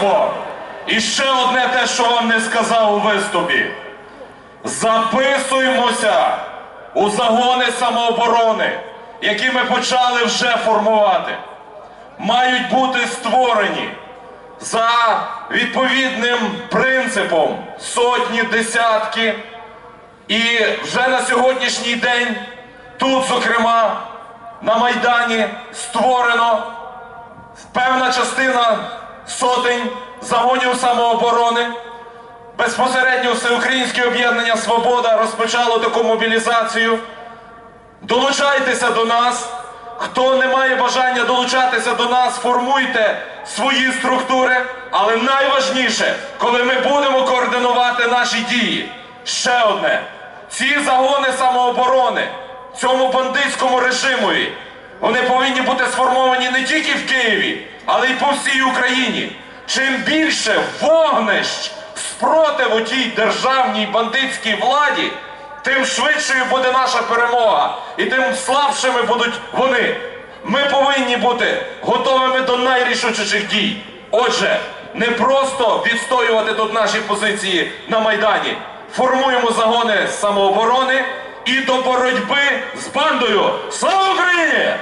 товариство, і ще одне те, що вам не сказав у виступі. Записуємося у загони самооборони, які ми почали вже формувати. Мають бути створені за відповідним принципом сотні, десятки. І вже на сьогоднішній день тут, зокрема, на Майдані створено певна частина сотень загонів самооборони. Безпосередньо Всеукраїнське об'єднання Свобода розпочало таку мобілізацію. Долучайтеся до нас. Хто не має бажання долучатися до нас, формуйте свої структури. Але найважніше, коли ми будемо координувати наші дії, ще одне: ці загони самооборони цьому бандитському режимові, вони повинні бути сформовані не тільки в Києві, але й по всій Україні. Чим більше вогнищ спротиву тій державній бандитській владі, тим швидшою буде наша перемога, і тим слабшими будуть вони. Ми повинні бути готовими до найрішучіших дій. Отже, не просто відстоювати тут наші позиції на Майдані. Формуємо загони самооборони і до боротьби з бандою. Слава Україні!